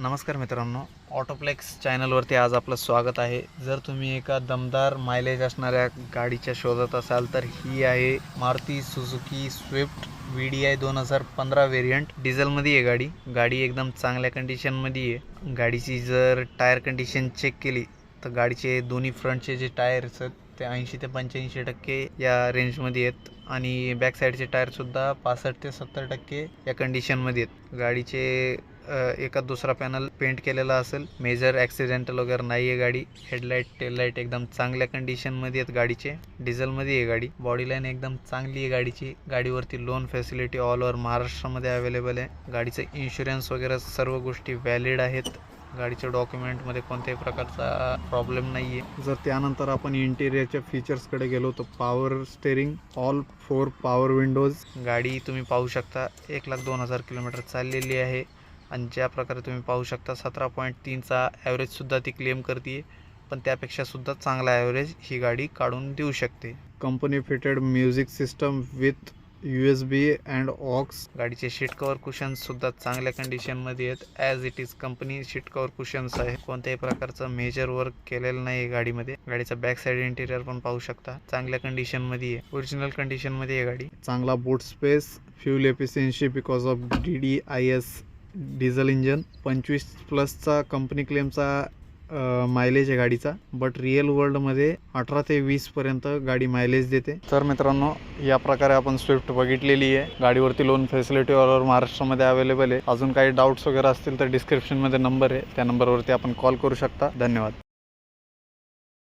नमस्कार मित्रांनो ऑटोप्लेक्स चॅनलवरती आज आपलं स्वागत आहे. जर तुम्ही एका दमदार मायलेज असणाऱ्या गाडीच्या शोधत असाल तर ही आहे Maruti Suzuki Swift V D I दोन हजार पंधरा व्हेरियंट डिझेलमध्ये आहे गाडी. गाडी एकदम चांगल्या कंडिशनमध्ये आहे. गाडीची जर टायर कंडिशन चेक केली तर गाडीचे दोन्ही फ्रंटचे जे टायर्स आहेत ते ऐंशी ते पंच्याऐंशी टक्के या रेंजमध्ये आहेत आणि बॅक साईडचे टायरसुद्धा पासष्ट ते सत्तर टक्के या कंडिशनमध्ये आहेत गाडीचे एका दुसरा पॅनल पेंट केलेला असेल मेजर ॲक्सिडेंटल वगैरे नाही आहे गाडी. हेडलाईट टेललाईट एकदम चांगल्या कंडिशनमध्ये आहेत गाडीचे. डिझेलमध्ये आहे गाडी. बॉडी लाईन एकदम चांगली आहे गाडीची. गाडीवरती लोन फॅसिलिटी ऑल ओव्हर महाराष्ट्रामध्ये अवेलेबल आहे. गाडीचं इन्शुरन्स वगैरे सर्व गोष्टी व्हॅलिड आहेत. गाडीच्या डॉक्युमेंटमध्ये कोणत्याही प्रकारचा प्रॉब्लेम नाही आहे जर त्यानंतर आपण इंटेरियरच्या फीचर्सकडे गेलो तर power steering all four power windows गाडी तुम्ही पाहू शकता एक लाख दोन हजार किलोमीटर चाललेली आहे. आणि ज्या प्रकारे तुम्ही पाहू शकता सतरा पॉईंट तीनचा ॲव्हरेजसुद्धा ती क्लेम करते पण त्यापेक्षासुद्धा चांगला ॲव्हरेज ही गाडी काढून देऊ शकते. Company fitted music system with U S B and aux गाडीचे सीट कवर कुशन्स सुद्धा चांगल्या कंडिशनमध्ये आहेत. As it is company seat cover cushions आहे. कोणत्याही प्रकारचं मेजर वर्क केलेलं नाही गाडीमध्ये. गाडीचा बॅक साईड इंटिरियर पण पाहू शकता. चांगल्या कंडिशनमध्ये आहे. ओरिजिनल कंडिशनमध्ये आहे गाडी. चांगला boot space fuel efficiency because of D D I S diesel engine पंचवीस प्लसचा कंपनी क्लेमचा मायलेज आहे गाडीचा बट रिअल वर्ल्डमध्ये अठरा ते वीसपर्यंत गाडी मायलेज देते. तर मित्रांनो या प्रकारे आपण स्विफ्ट बघितलेली आहे. गाडीवरती लोन फॅसिलिटी ऑल महाराष्ट्रामध्ये अवेलेबल आहे. अजून काही डाऊट्स वगैरे असतील तर डिस्क्रिप्शनमध्ये नंबर आहे. त्या नंबरवरती आपण कॉल करू शकता. धन्यवाद.